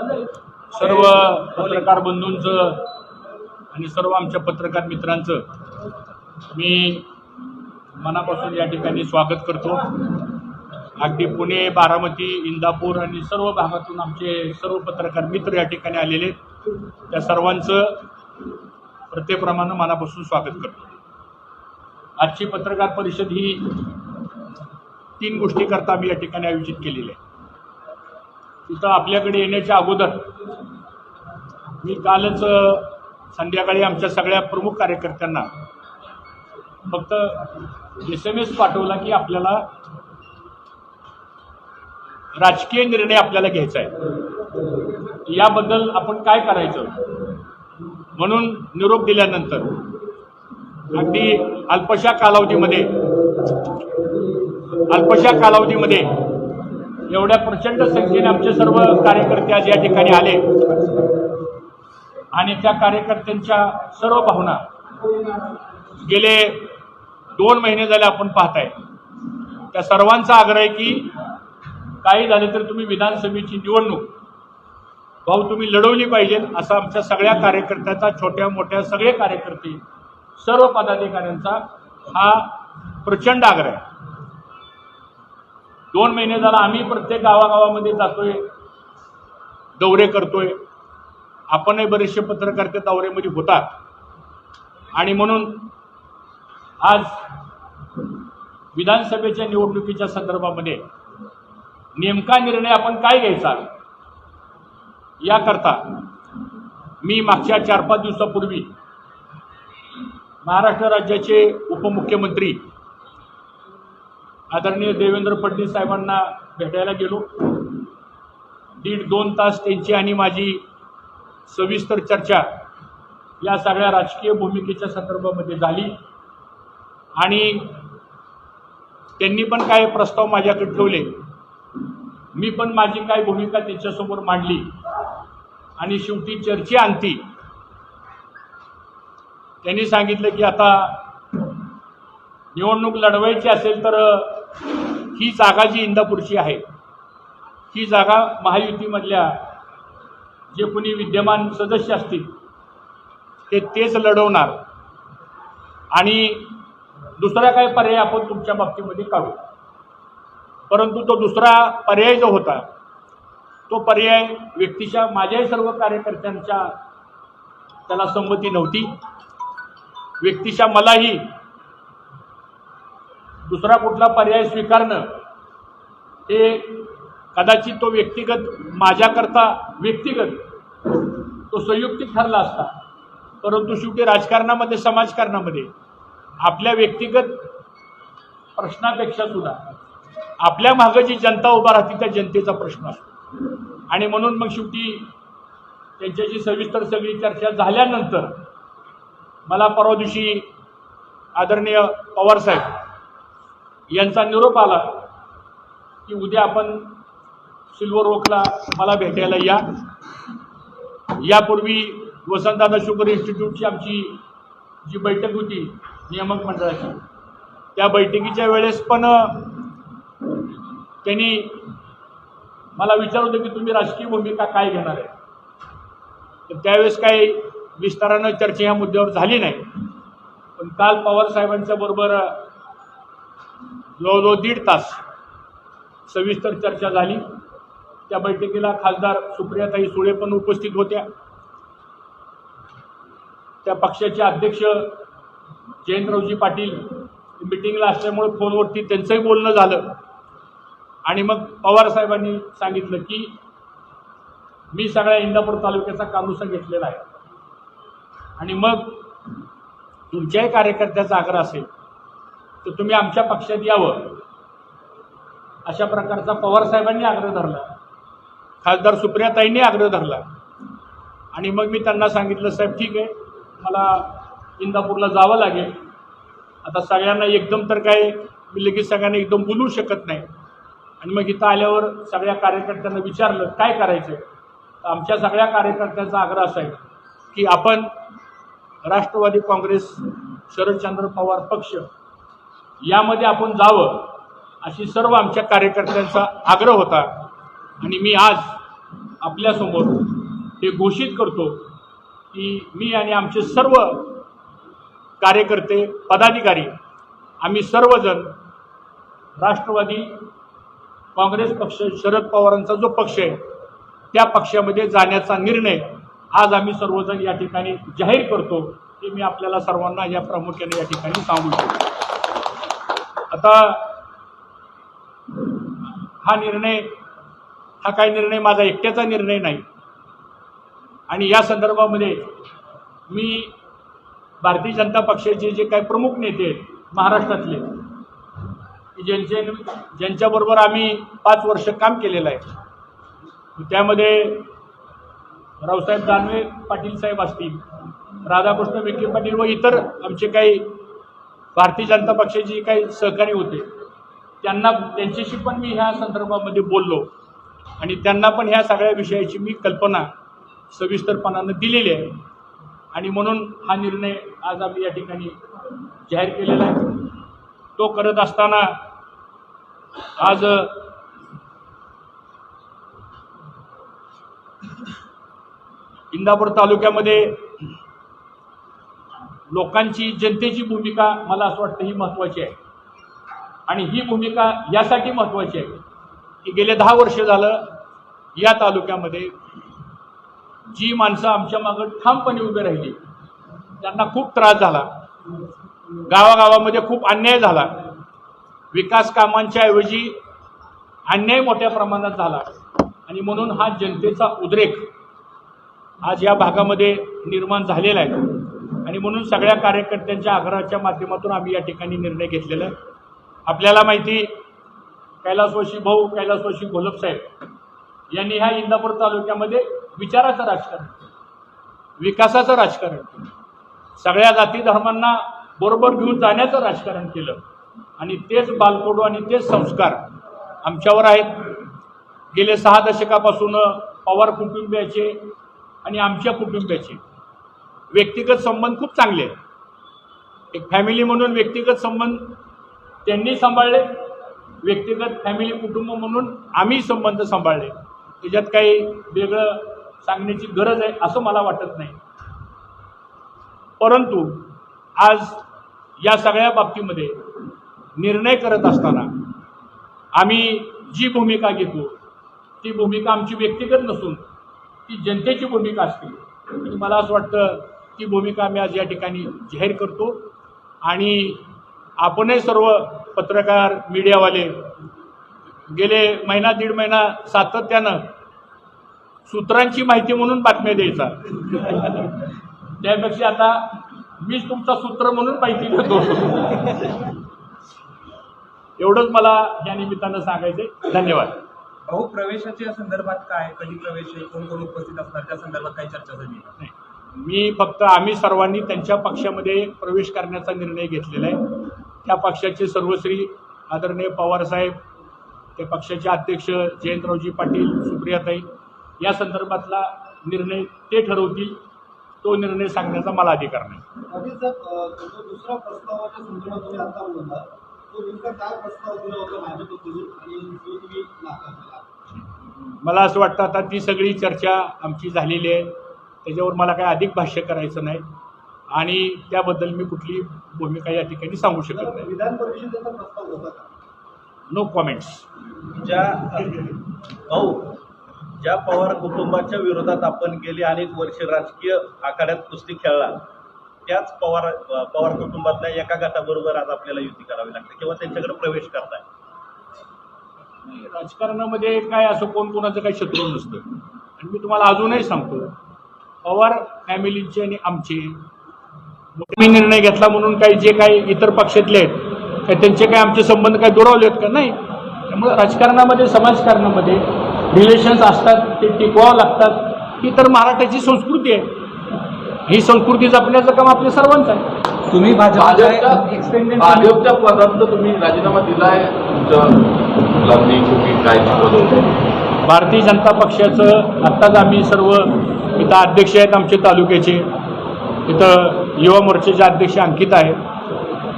सर्व पत्रकार बंधूंचं आणि सर्व आमच्या पत्रकार मित्रांचं मी मनापासून या ठिकाणी स्वागत करतो. अगदी पुणे बारामती इंदापूर आणि सर्व भागातून आमचे सर्व पत्रकार मित्र या ठिकाणी आलेले आहेत. त्या सर्वांचं प्रत्येप्रमाणे मनापासून स्वागत करतो. आजची पत्रकार परिषद ही तीन गोष्टीकरता आम्ही या ठिकाणी आयोजित केलेली आहे. तिथं आपल्याकडे येण्याच्या अगोदर मी कालच संध्याकाळी आमच्या सगळ्या प्रमुख कार्यकर्त्यांना फक्त एस एम एस पाठवला की आपल्याला राजकीय निर्णय आपल्याला घ्यायचा आहे. याबद्दल आपण काय करायचं? म्हणून निरोप दिल्यानंतर अगदी अल्पशा कालावधीमध्ये अल्पशा कालावधीमध्ये एवढ्या प्रचंड संख्येने आमचे सर्व कार्यकर्ते आज या ठिकाणी आले. आणि त्या कार्यकर्त्यांच्या सर्व भावना गेले दोन महिने झाले आपण पाहताय. त्या सर्वांचा आग्रह आहे की काही झाले तर तुम्ही विधानसभेची निवडणूक भाऊ तुम्ही लढवली पाहिजे असा आमच्या सगळ्या कार्यकर्त्याचा छोट्या मोठ्या सगळे कार्यकर्ते सर्व पदाधिकाऱ्यांचा हा प्रचंड आग्रह आहे. दोन महिने झाला आम्ही प्रत्येक गावागावामध्ये जातोय. दौरे करतोय. आपणही बरेचसे पत्रकार त्या दौऱ्यामध्ये होतात. आणि म्हणून आज विधानसभेच्या निवडणुकीच्या संदर्भामध्ये नेमका निर्णय आपण काय घ्यायचा? याकरता मी मागच्या चार पाच दिवसापूर्वी महाराष्ट्र राज्याचे उपमुख्यमंत्री आदरणीय देवेंद्र फडणवीस साहेबांना भेटायला गेलो. दीड दोन तास त्यांची आणि माझी सविस्तर चर्चा या सगळ्या राजकीय भूमिकेच्या संदर्भामध्ये झाली. आणि त्यांनी पण काय प्रस्ताव माझ्याकडे ठेवले. मी पण माझी काय भूमिका त्यांच्यासमोर मांडली. आणि शेवटी चर्चा आणती. त्यांनी सांगितलं की आता निवडणूक लढवायची असेल तर ही जागा जी इंदापूरची आहे ही जागा महायुतीमधल्या जे कुणी विद्यमान सदस्य असतील ते तेच लढवणार. आणि दुसरा काय पर्याय आपण तुमच्या बाबतीमध्ये काढू. परंतु तो दुसरा पर्याय जो होता तो पर्याय व्यक्तीच्या माझ्याही सर्व कार्यकर्त्यांच्या त्याला संमती नव्हती. व्यक्तीच्या मलाही दुसरा कुठला पर्याय स्वीकारणं हे कदाचित तो व्यक्तिगत माझ्याकरता व्यक्तिगत तो संयुक्तिक ठरला असता. परंतु शेवटी राजकारणामध्ये समाजकारणामध्ये आपल्या व्यक्तिगत प्रश्नापेक्षा सुद्धा आपल्या मागं जी जनता उभा राहते त्या जनतेचा प्रश्न असतो. आणि म्हणून मग शेवटी त्यांच्याशी सविस्तर सगळी चर्चा झाल्यानंतर मला परवा दिवशी आदरणीय पवारसाहेब यांचा निरोप आला की उद्या आपण सिल्वर ओकला मला भेटायला या. यापूर्वी वसंतदादा शुगर इन्स्टिट्यूटची आमची जी बैठक होती नियामक मंडळाची त्या बैठकीच्या वेळेस पण त्यांनी मला विचारलं होतं की तुम्ही राजकीय भूमिका काय घेणार आहे? तर त्यावेळेस काही विस्तारानं चर्चा या मुद्द्यावर झाली नाही. पण काल पवार साहेबांच्या बरोबर जवळजवळ दीड तास सविस्तर चर्चा झाली. त्या बैठकीला खासदार सुप्रियाताई सुळे पण उपस्थित होत्या. त्या पक्षाचे अध्यक्ष जयंतरावजी पाटील मिटिंगला असल्यामुळे फोनवरती त्यांचंही बोलणं झालं. आणि मग पवार साहेबांनी सांगितलं की मी सगळ्या इंदापूर तालुक्याचा कानुसा घेतलेला आहे. आणि मग तुमच्याही कार्यकर्त्याचा आग्रह असेल तर तुम्ही आमच्या पक्षात यावं. अशा प्रकारचा पवार साहेबांनी आग्रह धरला. खासदार सुप्रियाताईंनी आग्रह धरला. आणि मग मी त्यांना सांगितलं साहेब ठीक आहे मला इंदापूरला जावं लागेल. आता सगळ्यांना एकदम तर काय मी लगेच सगळ्यांना एकदम बोलू शकत नाही. आणि मग इथं आल्यावर सगळ्या कार्यकर्त्यांना विचारलं काय करायचं तर आमच्या सगळ्या कार्यकर्त्यांचा आग्रह असा आहे की आपण राष्ट्रवादी काँग्रेस शरदचंद्र पवार पक्ष यामध्ये आपण जावं अशी सर्व आमच्या कार्यकर्त्यांचा आग्रह होता. आणि मी आज आपल्यासमोर हे घोषित करतो की मी आणि आमचे सर्व कार्यकर्ते पदाधिकारी आम्ही सर्वजण राष्ट्रवादी काँग्रेस पक्ष शरद पवारांचा जो पक्ष आहे त्या पक्षामध्ये जाण्याचा निर्णय आज आम्ही सर्वजण या ठिकाणी जाहीर करतो हे मी आपल्याला सर्वांना या प्रामुख्याने या ठिकाणी सांगू इच्छितो. आता हा निर्णय हा काही निर्णय माझा एकट्याचा निर्णय नाही. आणि या संदर्भामध्ये मी भारतीय जनता पक्षाचे जे काही प्रमुख नेते आहेत महाराष्ट्रातले ज्यांचे ज्यांच्याबरोबर आम्ही पाच वर्ष काम केलेलं आहे. त्यामध्ये रावसाहेब दानवे पाटील साहेब असतील राधाकृष्ण विखे पाटील व इतर आमचे काही भारतीय जनता पक्षाचे जे काही सहकारी होते त्यांना त्यांच्याशी पण मी ह्या संदर्भामध्ये बोललो. आणि त्यांना पण ह्या सगळ्या विषयाची मी कल्पना सविस्तरपणानं दिलेली आहे. आणि म्हणून हा निर्णय आज आम्ही या ठिकाणी जाहीर केलेला आहे. तो करत असताना आज इंदापूर तालुक्यामध्ये लोकांची जनतेची भूमिका मला असं वाटतं ही महत्त्वाची आहे. आणि ही भूमिका यासाठी महत्त्वाची आहे की गेले दहा वर्ष झालं या तालुक्यामध्ये जी माणसं आमच्या मागं ठामपणे उभी राहिली त्यांना खूप त्रास झाला. गावागावामध्ये खूप अन्याय झाला. विकास कामांच्या ऐवजी अन्याय मोठ्या प्रमाणात झाला. आणि म्हणून हा जनतेचा उद्रेक आज या भागामध्ये निर्माण झालेला आहे. आणि म्हणून सगळ्या कार्यकर्त्यांच्या आग्रहाच्या माध्यमातून आम्ही या ठिकाणी निर्णय घेतलेला आहे. आपल्याला माहिती कैलासवशी भाऊ कैलासवशी घोलप साहेब यांनी ह्या इंदापूर तालुक्यामध्ये विचाराचं राजकारण विकासाचं राजकारण सगळ्या जाती धर्मांना बरोबर घेऊन जाण्याचं राजकारण केलं. आणि तेच बालकोडू आणि तेच संस्कार आमच्यावर आहेत. गेले सहा दशकापासून पवार कुटुंबियाचे आणि आमच्या कुटुंबियाचे. व्यक्तिगत संबंध खूप चांगले आहेत. एक फॅमिली म्हणून व्यक्तिगत संबंध त्यांनी सांभाळले व्यक्तिगत फॅमिली कुटुंब म्हणून आम्ही संबंध सांभाळले. त्याच्यात काही वेगळं सांगण्याची गरज आहे असं मला वाटत नाही. परंतु आज या सगळ्या बाबतीमध्ये निर्णय करत असताना आम्ही जी भूमिका घेतो ती भूमिका आमची व्यक्तिगत नसून ती जनतेची भूमिका असते. मला असं वाटतं ती भूमिका आम्ही आज या ठिकाणी जाहीर करतो. आणि आपणही सर्व पत्रकार मीडियावाले गेले महिना दीड महिना सातत्यानं सूत्रांची माहिती म्हणून बातम्या द्यायचा. त्यापेक्षा आता मीच तुमचा सूत्र म्हणून माहिती देतो. एवढंच मला या निमित्तानं सांगायचंय. धन्यवाद. भाऊ प्रवेशाच्या संदर्भात काय? कधी प्रवेश आहे? कोण कोण उपस्थित असणार? त्या संदर्भात काही चर्चा झाली. मी फक्त आम्ही सर्वांनी त्यांच्या पक्षामध्ये प्रवेश करण्याचा निर्णय घेतलेला आहे. त्या पक्षाचे सर्वश्री आदरणीय पवारसाहेब त्या पक्षाचे अध्यक्ष जयंतरावजी पाटील सुप्रियाताई या संदर्भातला निर्णय ते ठरवतील तो निर्णय सांगण्याचा मला अधिकार नाही. पाटील साहेब अ, जो दुसरा प्रस्तावाच्या संदर्भात तुम्ही आता बोलला तो नेमका काय प्रस्ताव दिला होता भाजपकडून आणि जो तुम्ही नाकारला? मला असं वाटतं आता ती सगळी चर्चा आमची झालेली आहे. त्याच्यावर मला काय अधिक भाष्य करायचं नाही. आणि त्याबद्दल मी कुठली भूमिका या ठिकाणी सांगू शकत नाही. विधान परिषदेचा प्रस्ताव होता नो कॉमेंट्स ज्या भाऊ ज्या पवार कुटुंबाच्या विरोधात आपण गेली अनेक वर्ष राजकीय आखाड्यात कुस्ती खेळला त्याच पवार पवार कुटुंबातल्या एका गटाबरोबर आज आपल्याला युती करावी लागते किंवा त्यांच्याकडे प्रवेश करताय? राजकारणामध्ये काय असं कोण कोणाचं काही शत्रू नसतं. आणि मी तुम्हाला अजूनही सांगतो पवार फॅमिलीचे आणि आमचे. मी निर्णय घेतला म्हणून काही जे काही इतर पक्षातले आहेत काय त्यांचे काही आमचे संबंध काही दुरावले आहेत का? नाही. त्यामुळे राजकारणामध्ये समाजकारणामध्ये रिलेशन्स असतात ते टिकवावं लागतात. ही तर महाराष्ट्राची संस्कृती आहे. ही संस्कृती जपण्याचं काम आपल्या सर्वांचं आहे. तुम्ही भाजपच्या पदार्थ तुम्ही राजीनामा तुमच्या काय पद होतं भारतीय जनता पक्षाचं आत्ताच आम्ही सर्व इथं अध्यक्ष आहेत आमचे तालुक्याचे इथं युवा मोर्चाचे अध्यक्ष अंकित आहेत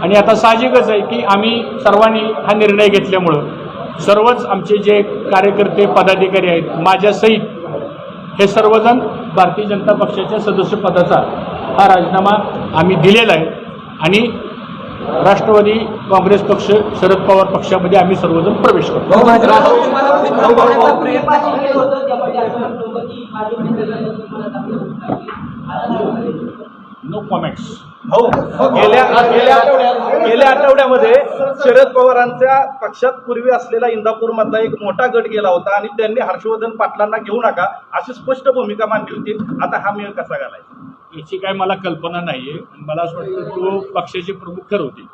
आणि आता साहजिकच आहे की आम्ही सर्वांनी हा निर्णय घेतल्यामुळं सर्वच आमचे जे कार्यकर्ते पदाधिकारी आहेत माझ्यासहित हे सर्वजण भारतीय जनता पक्षाच्या सदस्यपदाचा हा राजीनामा आम्ही दिलेला आहे आणि राष्ट्रवादी काँग्रेस पक्ष शरद पवार पक्षामध्ये आम्ही सर्वजण प्रवेश करतो नो कॉमेंट्स. हो. गेल्या गेल्या आठवड्यात गेल्या आठवड्यामध्ये शरद पवारांच्या पक्षात पूर्वी असलेला इंदापूर मधला एक मोठा गट गेला होता आणि त्यांनी हर्षवर्धन पाटलांना घेऊ नका अशी स्पष्ट भूमिका मांडली होती. आता हा मेळ कसा घालायचा? याची काय मला कल्पना नाही आहे मला असं वाटतं तो पक्षाचे प्रमुख ठरवतील.